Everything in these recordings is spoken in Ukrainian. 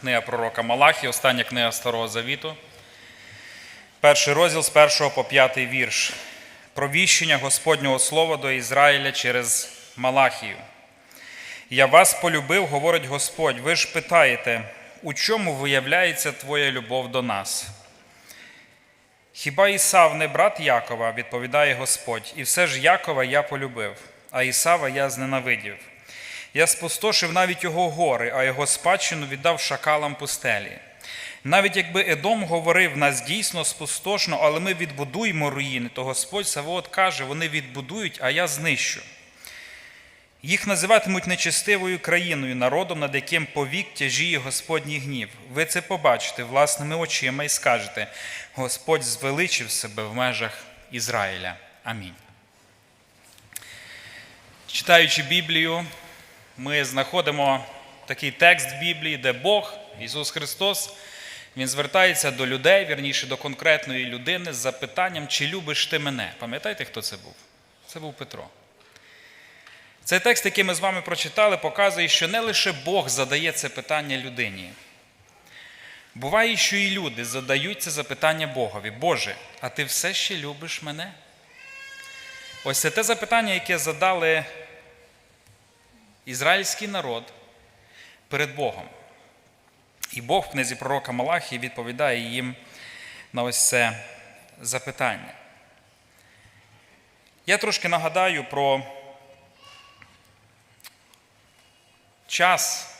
книга пророка Малахі, остання книга Старого Завіту. Перший розділ з 1 по 5 вірш. Провіщення Господнього Слова до Ізраїля через Малахію. Я вас полюбив, говорить Господь. Ви ж питаєте, у чому виявляється твоя любов до нас? Хіба Ісав не брат Якова, відповідає Господь, і все ж Якова я полюбив, а Ісава я зненавидів. Я спустошив навіть його гори, а його спадщину віддав шакалам пустелі. Навіть якби Едом говорив, нас дійсно спустошно, але ми відбудуємо руїни, то Господь Савоот каже, вони відбудують, а я знищу. Їх називатимуть нечестивою країною, народом, над яким повік тяжіє Господній гнів. Ви це побачите власними очима і скажете: Господь звеличив себе в межах Ізраїля. Амінь. Читаючи Біблію, ми знаходимо такий текст в Біблії, де Бог, Ісус Христос, Він звертається до людей, вірніше до конкретної людини з запитанням, чи любиш ти мене? Пам'ятаєте, хто це був? Це був Петро. Цей текст, який ми з вами прочитали, показує, що не лише Бог задає це питання людині. Буває, що і люди задають це запитання Богові. Боже, а ти все ще любиш мене? Ось це те запитання, яке задали ізраїльський народ перед Богом. І Бог в книзі пророка Малахії відповідає їм на ось це запитання. Я трошки нагадаю про час,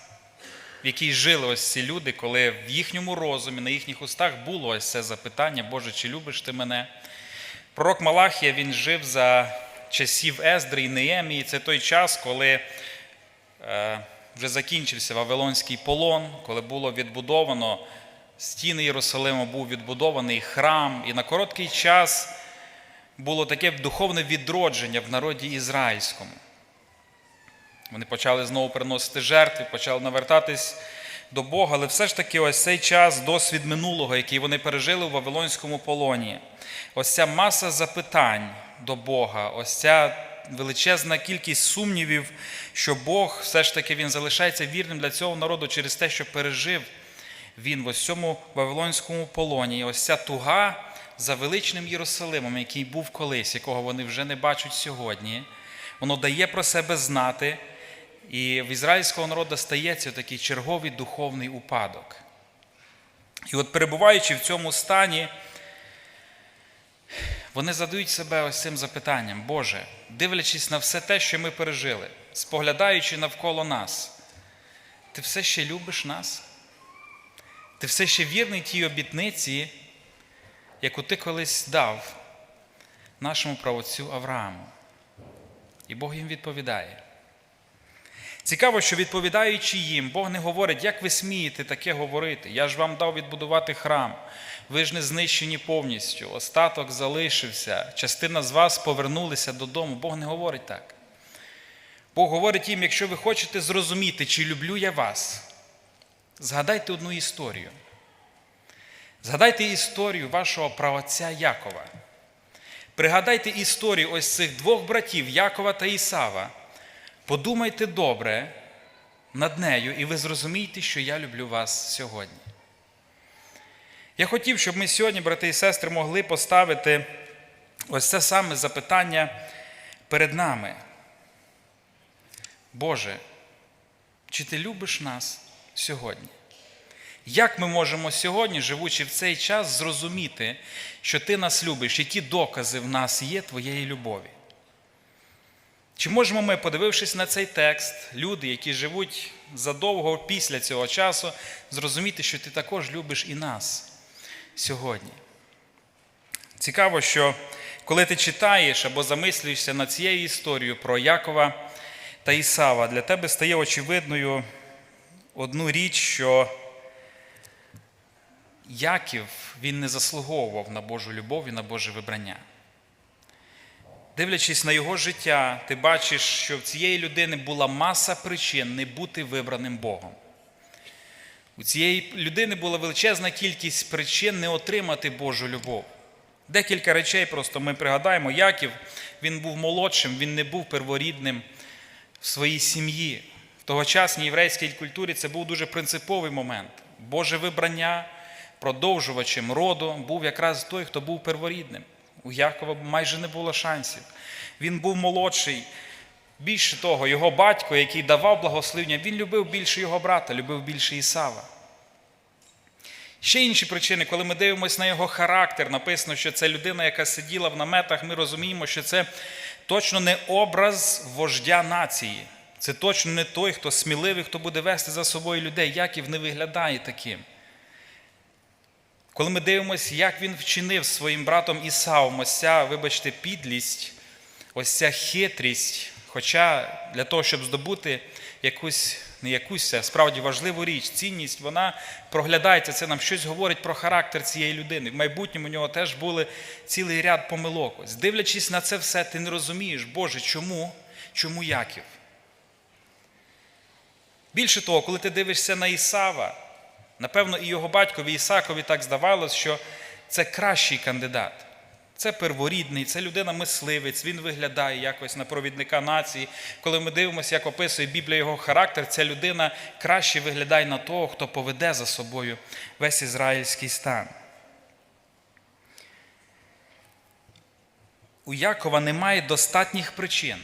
в який жили ось ці люди, коли в їхньому розумі, на їхніх устах було ось це запитання, Боже, чи любиш ти мене? Пророк Малахія він жив за часів Ездри і Неємії. Це той час, коли вже закінчився Вавилонський полон, коли було відбудовано стіни Єрусалиму, був відбудований храм, і на короткий час було таке духовне відродження в народі ізраїльському. Вони почали знову приносити жертви, почали навертатись до Бога, але все ж таки, ось цей час, досвід минулого, який вони пережили у Вавилонському полоні, ось ця маса запитань до Бога, ось ця величезна кількість сумнівів, що Бог все ж таки він залишається вірним для цього народу через те, що пережив він в ось цьому Вавилонському полоні. І ось ця туга за величним Єрусалимом, який був колись, якого вони вже не бачать сьогодні, воно дає про себе знати. І в ізраїльського народу стається такий черговий духовний упадок. І от перебуваючи в цьому стані, вони задають себе ось цим запитанням, Боже, дивлячись на все те, що ми пережили, споглядаючи навколо нас, ти все ще любиш нас? Ти все ще вірний тій обітниці, яку ти колись дав нашому правоцю Аврааму. І Бог їм відповідає. Цікаво, що відповідаючи їм, Бог не говорить, як ви смієте таке говорити. Я ж вам дав відбудувати храм. Ви ж не знищені повністю, остаток залишився, частина з вас повернулися додому. Бог не говорить так. Бог говорить їм, якщо ви хочете зрозуміти, чи люблю я вас, згадайте одну історію. Згадайте історію вашого правоця Якова. Пригадайте історію ось цих двох братів Якова та Ісава. Подумайте добре над нею, і ви зрозумієте, що я люблю вас сьогодні. Я хотів, щоб ми сьогодні, брати і сестри, могли поставити ось це саме запитання перед нами. Боже, чи ти любиш нас сьогодні? Як ми можемо сьогодні, живучи в цей час, зрозуміти, що ти нас любиш, які докази в нас є твоєї любові? Чи можемо ми, подивившись на цей текст, люди, які живуть задовго після цього часу, зрозуміти, що ти також любиш і нас сьогодні? Цікаво, що коли ти читаєш або замислюєшся над цією історією про Якова та Ісава, для тебе стає очевидною одну річ, що Яків він не заслуговував на Божу любов і на Боже вибрання. Дивлячись на його життя, ти бачиш, що в цієї людини була маса причин не бути вибраним Богом. У цієї людини була величезна кількість причин не отримати Божу любов. Декілька речей просто ми пригадаємо, Яків, він був молодшим, він не був перворідним в своїй сім'ї. В тогочасній єврейській культурі це був дуже принциповий момент. Боже вибрання, продовжувачем роду був якраз той, хто був перворідним. У Якова майже не було шансів. Він був молодший. Більше того, його батько, який давав благословення, він любив більше його брата, любив більше Ісава. Ще інші причини, коли ми дивимося на його характер, написано, що це людина, яка сиділа в наметах, ми розуміємо, що це точно не образ вождя нації. Це точно не той, хто сміливий, хто буде вести за собою людей. Яків не виглядає таким. Коли ми дивимося, як він вчинив своїм братом Ісавом, ось ця, вибачте, підлість, ось ця хитрість, хоча для того, щоб здобути якусь, не якусь, а справді важливу річ, цінність, вона проглядається, це нам щось говорить про характер цієї людини. В майбутньому у нього теж були цілий ряд помилок. Ось, дивлячись на це все, ти не розумієш, Боже, чому? Чому Яків? Більше того, коли ти дивишся на Ісава, напевно, і його батькові Ісакові так здавалось, що це кращий кандидат. Це перворідний, це людина-мисливець, він виглядає якось на провідника нації. Коли ми дивимося, як описує Біблія його характер, ця людина краще виглядає на того, хто поведе за собою весь ізраїльський стан. У Якова немає достатніх причин,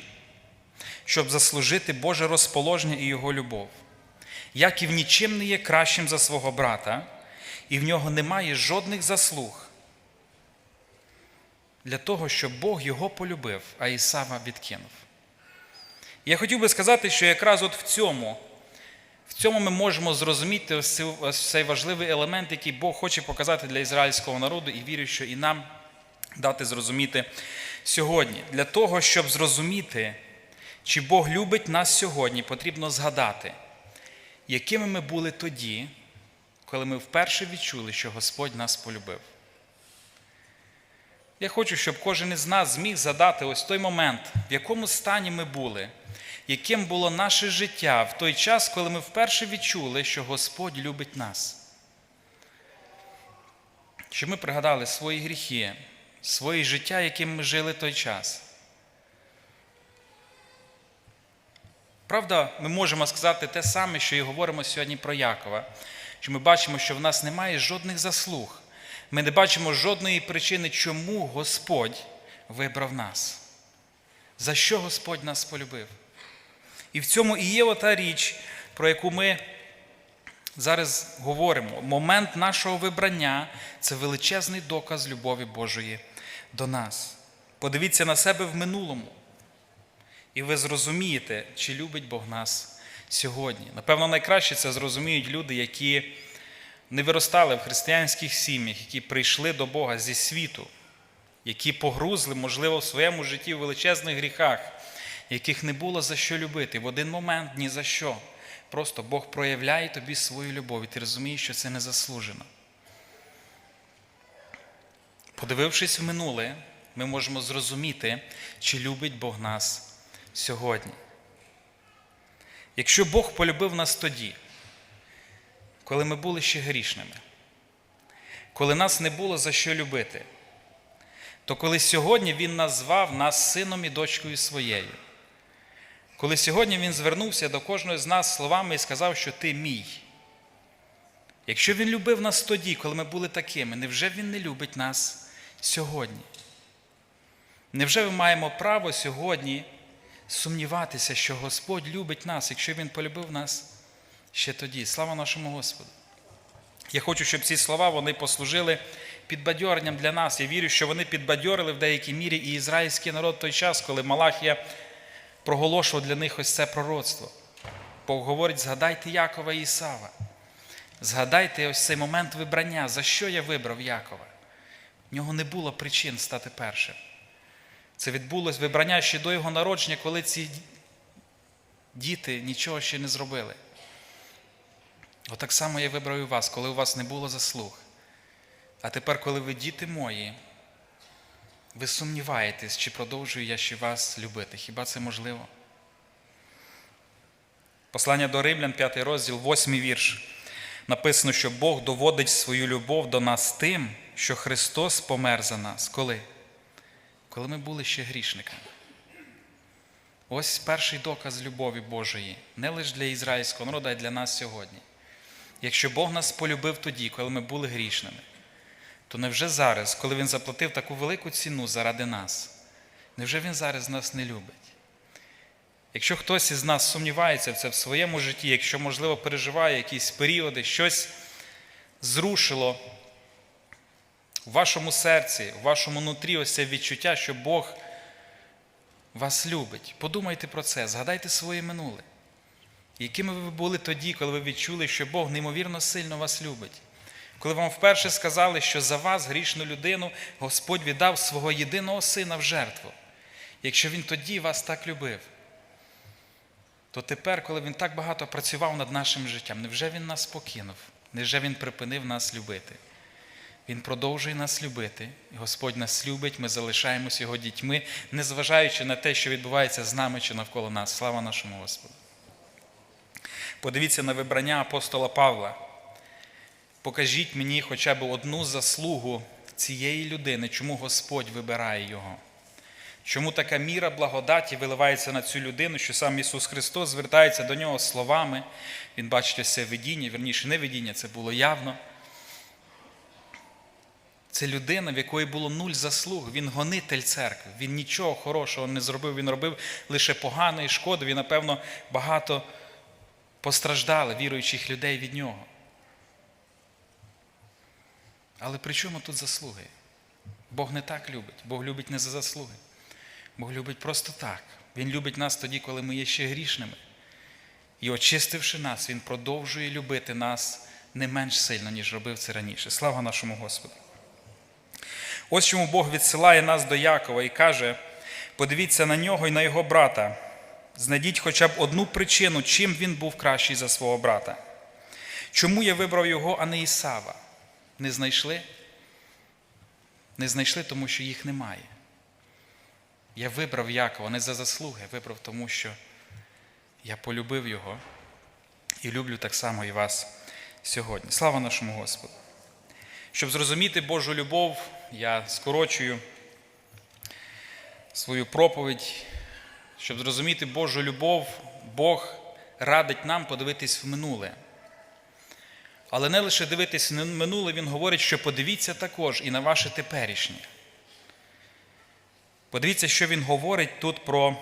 щоб заслужити Боже розположення і його любов. Яків нічим не є кращим за свого брата, і в нього немає жодних заслуг для того, щоб Бог його полюбив, а Ісава відкинув. Я хотів би сказати, що якраз от в цьому, в цьому ми можемо зрозуміти ось цей, важливий елемент, який Бог хоче показати для ізраїльського народу, і вірю, що і нам дати зрозуміти сьогодні. Для того, щоб зрозуміти, чи Бог любить нас сьогодні, потрібно згадати, якими ми були тоді, коли ми вперше відчули, що Господь нас полюбив. Я хочу, щоб кожен із нас зміг задати ось той момент, в якому стані ми були, яким було наше життя в той час, коли ми вперше відчули, що Господь любить нас. Щоб ми пригадали свої гріхи, своє життя, яким ми жили той час. Правда, ми можемо сказати те саме, що і говоримо сьогодні про Якова, що ми бачимо, що в нас немає жодних заслуг. Ми не бачимо жодної причини, чому Господь вибрав нас. За що Господь нас полюбив? І в цьому і є ота річ, про яку ми зараз говоримо. Момент нашого вибрання це величезний доказ любові Божої до нас. Подивіться на себе в минулому. І ви зрозумієте, чи любить Бог нас сьогодні. Напевно, найкраще це зрозуміють люди, які не виростали в християнських сім'ях, які прийшли до Бога зі світу, які погрузли, можливо, в своєму житті в величезних гріхах, яких не було за що любити. В один момент ні за що. Просто Бог проявляє тобі свою любов, і ти розумієш, що це не заслужено. Подивившись в минуле, ми можемо зрозуміти, чи любить Бог нас сьогодні. Якщо Бог полюбив нас тоді, коли ми були ще грішними, коли нас не було за що любити, то коли сьогодні Він назвав нас сином і дочкою своєю, коли сьогодні Він звернувся до кожного з нас словами і сказав, що ти мій. Якщо Він любив нас тоді, коли ми були такими, невже Він не любить нас сьогодні? Невже ми маємо право сьогодні сумніватися, що Господь любить нас, якщо Він полюбив нас ще тоді? Слава нашому Господу! Я хочу, щоб ці слова вони послужили підбадьоренням для нас. Я вірю, що вони підбадьорили в деякій мірі і ізраїльський народ той час, коли Малахія проголошував для них ось це пророцтво. Бог говорить, згадайте Якова і Ісава. Згадайте ось цей момент вибрання, за що я вибрав Якова. В нього не було причин стати першим. Це відбулось вибрання ще до його народження, коли ці діти нічого ще не зробили. Отак само я вибрав і вас, коли у вас не було заслуг. А тепер, коли ви діти мої, ви сумніваєтесь, чи продовжую я ще вас любити. Хіба це можливо? Послання до Римлян, 5 розділ, 8 вірш. Написано, що Бог доводить свою любов до нас тим, що Христос помер за нас. Коли? Коли ми були ще грішниками. Ось перший доказ любові Божої, не лише для ізраїльського народу, а й для нас сьогодні. Якщо Бог нас полюбив тоді, коли ми були грішними, то невже зараз, коли Він заплатив таку велику ціну заради нас, невже Він зараз нас не любить? Якщо хтось із нас сумнівається в це в своєму житті, якщо, можливо, переживає якісь періоди, щось зрушило в вашому серці, в вашому нутрі ось це відчуття, що Бог вас любить. Подумайте про це, згадайте своє минуле. Якими ви були тоді, коли ви відчули, що Бог неймовірно сильно вас любить? Коли вам вперше сказали, що за вас, грішну людину, Господь віддав свого єдиного сина в жертву. Якщо Він тоді вас так любив, то тепер, коли Він так багато працював над нашим життям, невже Він нас покинув? Невже Він припинив нас любити? Він продовжує нас любити, Господь нас любить, ми залишаємося Його дітьми, незважаючи на те, що відбувається з нами чи навколо нас. Слава нашому Господу. Подивіться на вибрання апостола Павла. Покажіть мені хоча б одну заслугу цієї людини, чому Господь вибирає його. Чому така міра благодаті виливається на цю людину, що сам Ісус Христос звертається до нього словами. Він бачить ось видіння, верніше, не видіння, це було явно. Це людина, в якої було нуль заслуг. Він гонитель церкви. Він нічого хорошого не зробив. Він робив лише погане і шкоду. І, напевно, багато постраждали віруючих людей від нього. Але при чому тут заслуги? Бог не так любить. Бог любить не за заслуги. Бог любить просто так. Він любить нас тоді, коли ми є ще грішними. І очистивши нас, Він продовжує любити нас не менш сильно, ніж робив це раніше. Слава нашому Господу! Ось чому Бог відсилає нас до Якова і каже: подивіться на нього і на його брата. Знайдіть хоча б одну причину, чим він був кращий за свого брата. Чому я вибрав його, а не Ісава? Не знайшли? Не знайшли, тому що їх немає. Я вибрав Якова не за заслуги, вибрав тому, що я полюбив його і люблю так само і вас сьогодні. Слава нашому Господу! Щоб зрозуміти Божу любов, я скорочую свою проповідь. Щоб зрозуміти Божу любов, Бог радить нам подивитись в минуле. Але не лише дивитись в минуле, Він говорить, що подивіться також і на ваше теперішнє. Подивіться, що він говорить тут про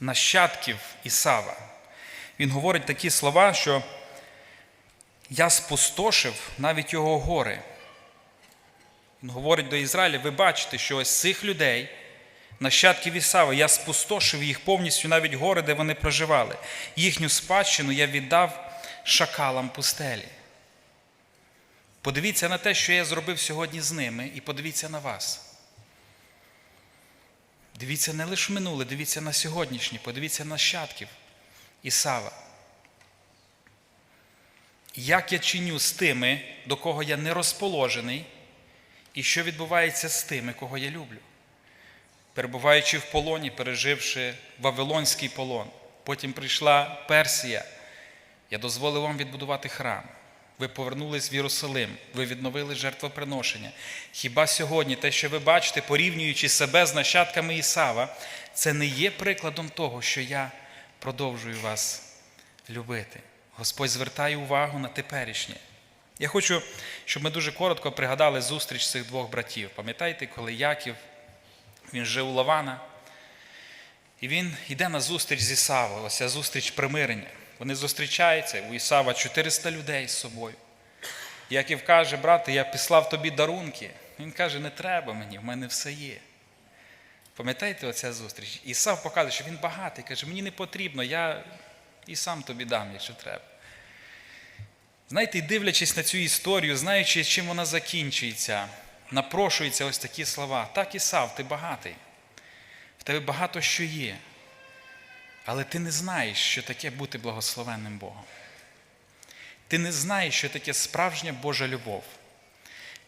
нащадків Ісава. Він говорить такі слова, що я спустошив навіть його гори. Він говорить до Ізраїля, ви бачите, що ось цих людей, нащадків Ісава, я спустошив їх повністю навіть гори, де вони проживали. Їхню спадщину я віддав шакалам пустелі. Подивіться на те, що я зробив сьогодні з ними, і подивіться на вас. Дивіться не лише минуле, дивіться на сьогоднішнє, подивіться на нащадків Ісава. Як я чиню з тими, до кого я не розположений, і що відбувається з тими, кого я люблю? Перебуваючи в полоні, переживши Вавилонський полон, потім прийшла Персія, я дозволив вам відбудувати храм. Ви повернулись в Єрусалим, ви відновили жертвоприношення. Хіба сьогодні те, що ви бачите, порівнюючи себе з нащадками Ісава, це не є прикладом того, що я продовжую вас любити? Господь звертає увагу на теперішнє. Я хочу, щоб ми дуже коротко пригадали зустріч цих двох братів. Пам'ятаєте, коли Яків, він жив у Лавана, і він йде на зустріч з Ісавою, ось ця зустріч примирення. Вони зустрічаються, у Ісава 400 людей з собою. Яків каже, брате, я післав тобі дарунки. Він каже, не треба мені, в мене все є. Пам'ятаєте оця зустріч? Ісав показує, що він багатий, каже, мені не потрібно, я і сам тобі дам, якщо треба. Знаєте, і дивлячись на цю історію, знаючи, чим вона закінчується, напрошуються ось такі слова. Так, Ісав, ти багатий, в тебе багато що є. Але ти не знаєш, що таке бути благословенним Богом. Ти не знаєш, що таке справжня Божа любов.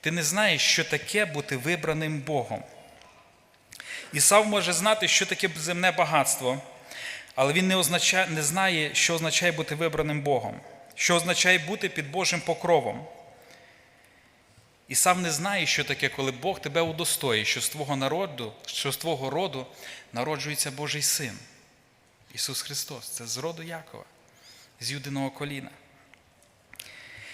Ти не знаєш, що таке бути вибраним Богом. Ісав може знати, що таке земне багатство, але він не, означає, не знає, що означає бути вибраним Богом, що означає бути під Божим покровом. Ісав не знає, що таке, коли Бог тебе удостоїть, що з твого народу, що з твого роду народжується Божий син. Ісус Христос, це з роду Якова, з юдиного коліна.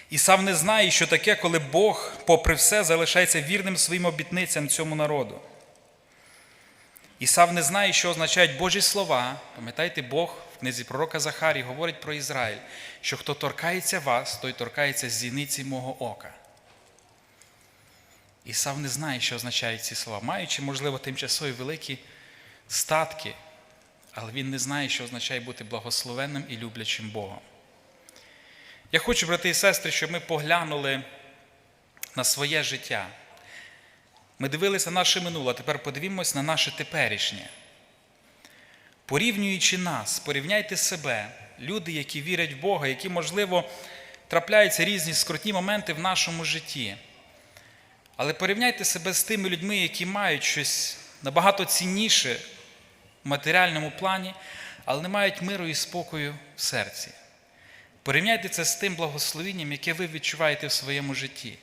Ісав не знає, що таке, коли Бог, попри все, залишається вірним своїм обітницям цьому народу. Ісав не знає, що означають Божі слова. Пам'ятаєте, Бог в книзі пророка Захарії говорить про Ізраїль, що хто торкається вас, той торкається зіниці мого ока. Ісав не знає, що означають ці слова, маючи, можливо, тимчасові великі статки, але він не знає, що означає бути благословенним і люблячим Богом. Я хочу, брати і сестри, щоб ми поглянули на своє життя. Ми дивилися на наше минуле, а тепер подивімось на наше теперішнє. Порівнюючи нас, порівняйте себе, люди, які вірять в Бога, які, можливо, трапляються різні скрутні моменти в нашому житті. Але порівняйте себе з тими людьми, які мають щось набагато цінніше в матеріальному плані, але не мають миру і спокою в серці. Порівняйте це з тим благословенням, яке ви відчуваєте в своєму житті.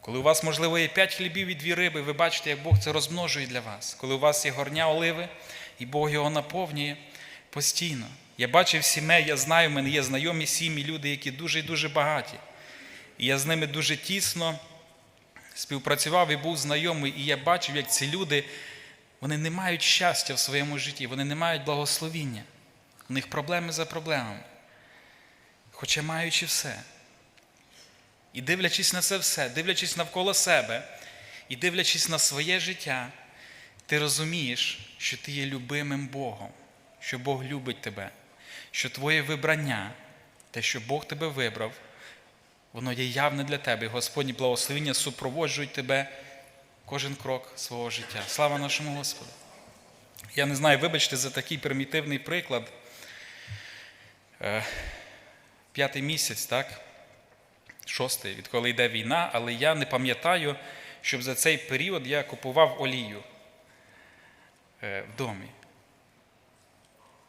Коли у вас, можливо, є п'ять хлібів і дві риби, ви бачите, як Бог це розмножує для вас. Коли у вас є горня оливи, і Бог його наповнює постійно. Я бачив сімей, я знаю, в мене є знайомі сім'ї, люди, які дуже і дуже багаті. І я з ними дуже тісно співпрацював і був знайомий, і я бачив, як ці люди вони не мають щастя в своєму житті, вони не мають благословіння. У них проблеми за проблемами. Хоча маючи все. І дивлячись на це все, дивлячись навколо себе і дивлячись на своє життя, ти розумієш, що ти є любимим Богом, що Бог любить тебе, що твоє вибрання, те, що Бог тебе вибрав, воно є явне для тебе. Господні благословіння супроводжують тебе кожен крок свого життя. Слава нашому Господу! Я не знаю, вибачте за такий примітивний приклад. Е, П'ятий місяць, так? Шостий, відколи йде війна, але я не пам'ятаю, щоб за цей період я купував олію е, в домі.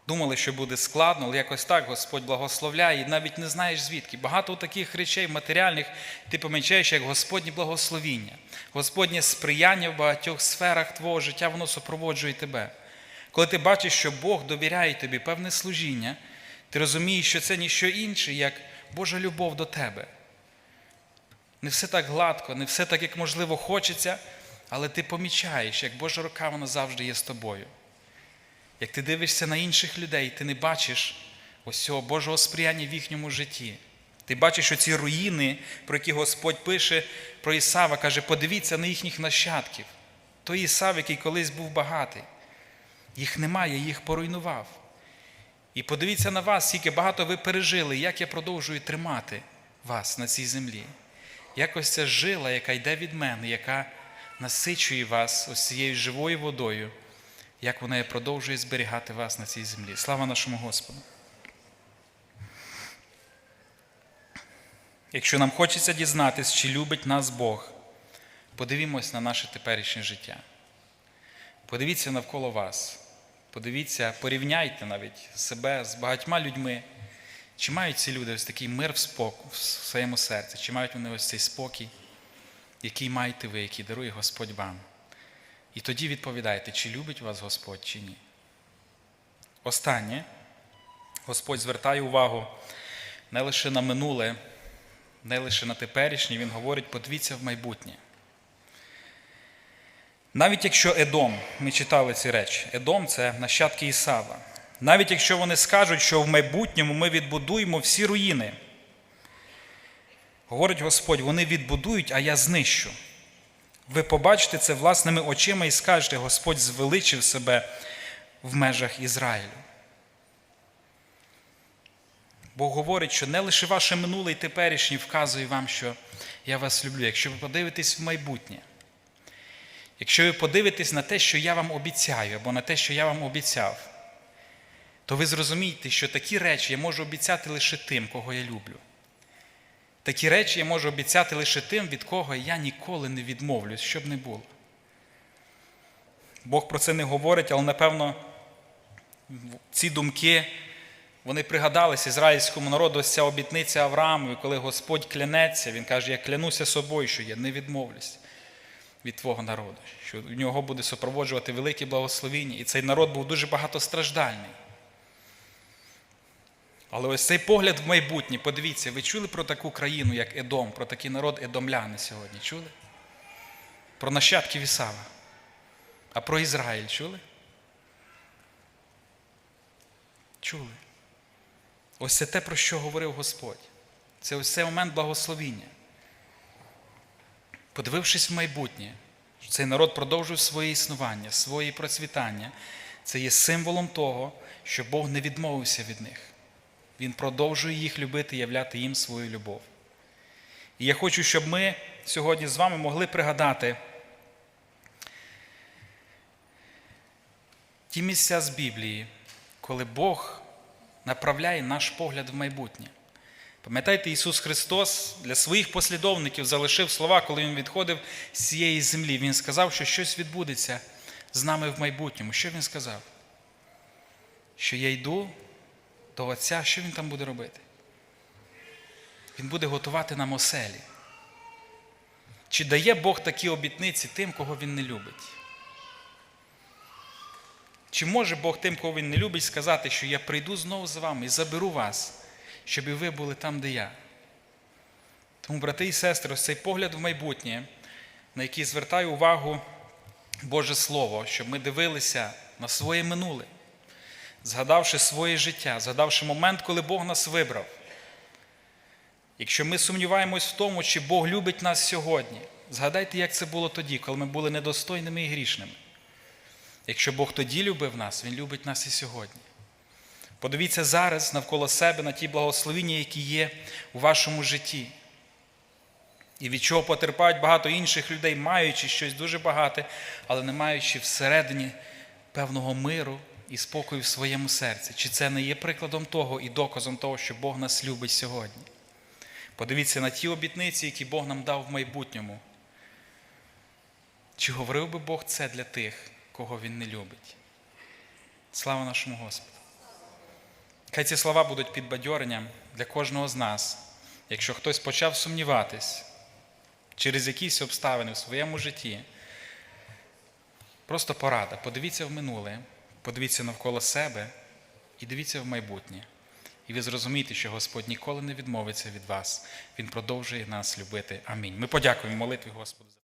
Думали, що буде складно, але якось так Господь благословляє, і навіть не знаєш звідки. Багато таких речей матеріальних ти помічаєш, як Господнє благословіння, Господнє сприяння в багатьох сферах твого життя, воно супроводжує тебе. Коли ти бачиш, що Бог довіряє тобі певне служіння, ти розумієш, що це ніщо інше, як Божа любов до тебе. Не все так гладко, не все так, як можливо, хочеться, але ти помічаєш, як Божа рука вона завжди є з тобою. Як ти дивишся на інших людей, ти не бачиш ось цього Божого сприяння в їхньому житті. Ти бачиш оці руїни, про які Господь пише про Ісава, каже, подивіться на їхніх нащадків. Той Ісав, який колись був багатий. Їх немає, їх поруйнував. І подивіться на вас, скільки багато ви пережили, як я продовжую тримати вас на цій землі. Якось ця жила, яка йде від мене, яка насичує вас ось цією живою водою, як вона продовжує зберігати вас на цій землі. Слава нашому Господу! Якщо нам хочеться дізнатися, чи любить нас Бог, подивімось на наше теперішнє життя. Подивіться навколо вас. Подивіться, порівняйте навіть себе з багатьма людьми. Чи мають ці люди ось такий мир в, споку, в своєму серці, чи мають вони ось цей спокій, який маєте ви, який дарує Господь вам? І тоді відповідайте, чи любить вас Господь, чи ні. Останнє, Господь звертає увагу не лише на минуле, не лише на теперішнє, Він говорить, подивіться в майбутнє. Навіть якщо Едом, ми читали ці речі, Едом це нащадки Ісава. Навіть якщо вони скажуть, що в майбутньому ми відбудуємо всі руїни, говорить Господь, вони відбудують, а я знищу. Ви побачите це власними очима і скажете, Господь звеличив себе в межах Ізраїлю. Бог говорить, що не лише ваше минуле і теперішнє вказує вам, що я вас люблю. Якщо ви подивитесь в майбутнє, якщо ви подивитесь на те, що я вам обіцяю, або на те, що я вам обіцяв, то ви зрозумієте, що такі речі я можу обіцяти лише тим, кого я люблю. Такі речі я можу обіцяти лише тим, від кого я ніколи не відмовлюсь, щоб не було. Бог про це не говорить, але напевно ці думки вони пригадались ізраїльському народу ось ця обітниця Авраамові, коли Господь клянеться, він каже, я клянуся собою, що я не відмовлюсь від твого народу, що в нього буде супроводжувати велике благословіння. І цей народ був дуже багатостраждальний. Але ось цей погляд в майбутнє, подивіться, ви чули про таку країну, як Едом, про такий народ Едомляни сьогодні? Чули? Про нащадків Ісава. А про Ізраїль чули? Чули. Ось це те, про що говорив Господь. Це ось цей момент благословіння. Подивившись в майбутнє, цей народ продовжує своє існування, своє процвітання, це є символом того, що Бог не відмовився від них. Він продовжує їх любити являти їм свою любов. І я хочу, щоб ми сьогодні з вами могли пригадати ті місця з Біблії, коли Бог направляє наш погляд в майбутнє. Пам'ятаєте, Ісус Христос для своїх послідовників залишив слова, коли Він відходив з цієї землі. Він сказав, що щось відбудеться з нами в майбутньому. Що Він сказав? Що я йду до Отця, що Він там буде робити? Він буде готувати нам оселі. Чи дає Бог такі обітниці тим, кого Він не любить? Чи може Бог тим, кого Він не любить, сказати, що я прийду знову за вами і заберу вас, щоб і ви були там, де я? Тому, брати і сестри, ось цей погляд в майбутнє, на який звертаю увагу Боже Слово, щоб ми дивилися на своє минуле, згадавши своє життя, згадавши момент, коли Бог нас вибрав. Якщо ми сумніваємось в тому, чи Бог любить нас сьогодні, згадайте, як це було тоді, коли ми були недостойними і грішними. Якщо Бог тоді любив нас, Він любить нас і сьогодні. Подивіться зараз навколо себе на ті благословіння, які є у вашому житті. І від чого потерпають багато інших людей, маючи щось дуже багате, але не маючи всередині певного миру і спокою в своєму серці. Чи це не є прикладом того і доказом того, що Бог нас любить сьогодні? Подивіться на ті обітниці, які Бог нам дав в майбутньому. Чи говорив би Бог це для тих, кого Він не любить? Слава нашому Господу! Хай ці слова будуть підбадьоренням для кожного з нас, якщо хтось почав сумніватись через якісь обставини в своєму житті. Просто порада. Подивіться в минуле, подивіться навколо себе і дивіться в майбутнє. І ви зрозумієте, що Господь ніколи не відмовиться від вас. Він продовжує нас любити. Амінь. Ми подякуємо молитві Господу.